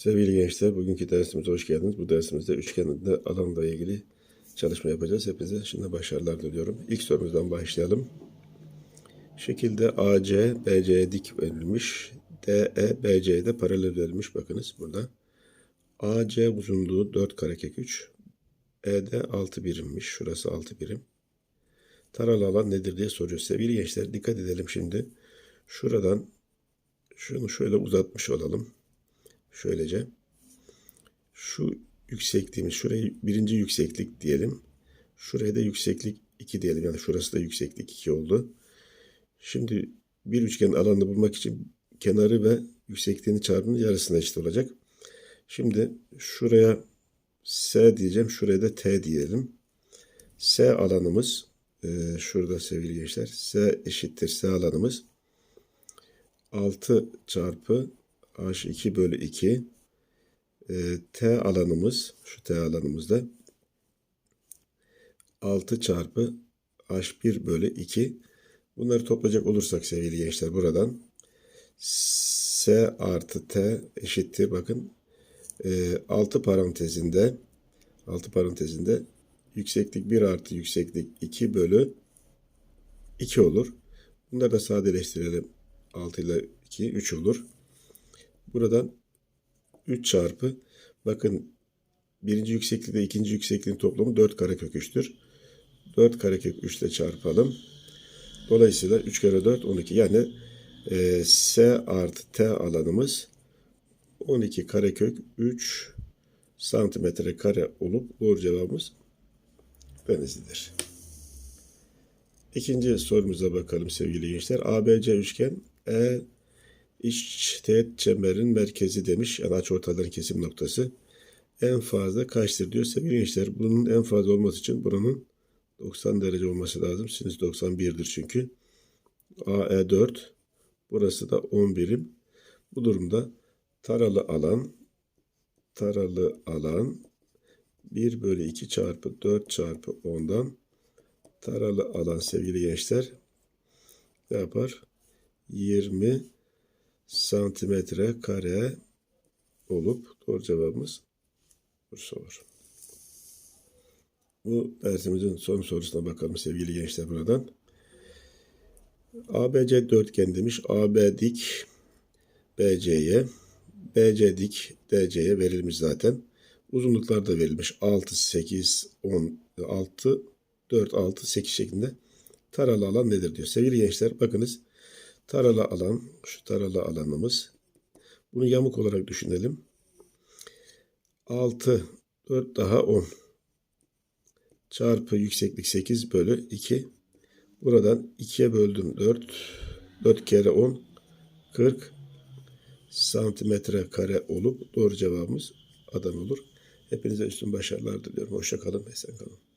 Sevgili gençler, bugünkü dersimize hoş geldiniz. Bu dersimizde üçgende alanla ilgili çalışma yapacağız. Hepinize şimdi başarılar diliyorum. İlk sorumuzdan başlayalım. Şekilde AC, BC'ye dik verilmiş. DE, BC'ye de paralel verilmiş. Bakınız burada. AC uzunluğu 4 karekök 3. ED 6 birimmiş. Şurası 6 birim. Taralı alan nedir diye soruyor. Sevgili gençler dikkat edelim şimdi. Şuradan şunu şöyle uzatmış olalım. Şöylece. Şu yüksekliğimiz, şurayı birinci yükseklik diyelim. Şuraya da yükseklik 2 diyelim. Yani şurası da yükseklik 2 oldu. Şimdi bir üçgenin alanını bulmak için kenarı ve yüksekliğini çarpımının yarısına eşit olacak. Şimdi şuraya S diyeceğim. Şuraya da T diyelim. S alanımız e, şurada sevgili gençler. S eşittir S alanımız 6 çarpı H2 bölü 2 e, T alanımız şu T alanımızda 6 çarpı H1 bölü 2 bunları toplayacak olursak sevgili gençler buradan S artı T eşittir bakın e, 6 parantezinde 6 parantezinde yükseklik 1 artı yükseklik 2 bölü 2 olur. Bunları da sadeleştirelim. 6 ile 2 3 olur. Buradan 3 çarpı bakın birinci yükseklikle ikinci yüksekliğin toplamı 4 karekök 3'tür. 4 karekök 3 ile çarpalım. Dolayısıyla 3 kere 4 12 yani e, S artı T alanımız 12 karekök 3 santimetre kare olup doğru cevabımız Denizli'dir. İkinci sorumuza bakalım sevgili gençler. ABC üçgen E iç teğet çemberin merkezi demiş. Yani açıortayların kesim noktası. En fazla kaçtır diyor sevgili gençler. Bunun en fazla olması için buranın 90 derece olması lazım. Sinüs 91'dir çünkü. AE 4. Burası da 10 birim. Bu durumda taralı alan taralı alan 1 bölü 2 çarpı 4 çarpı 10'dan taralı alan sevgili gençler ne yapar? 20 santimetre kare olup doğru cevabımız Bursa olur. Bu dersimizin son sorusuna bakalım sevgili gençler buradan. ABC dörtgen demiş. AB dik BC'ye, BC dik DC'ye verilmiş zaten. Uzunluklar da verilmiş. 6, 8, 10, 6, 4, 6, 8 şeklinde. Taralı alan nedir diyor. Sevgili gençler bakınız. Taralı alan, şu taralı alanımız. Bunu yamuk olarak düşünelim. 6, 4 daha 10. Çarpı yükseklik 8 bölü 2. Buradan 2'ye böldüm 4. 4 kere 10. 40 santimetre kare olup doğru cevabımız Adana olur. Hepinize üstün başarılar diliyorum. Hoşça kalın, esen kalın.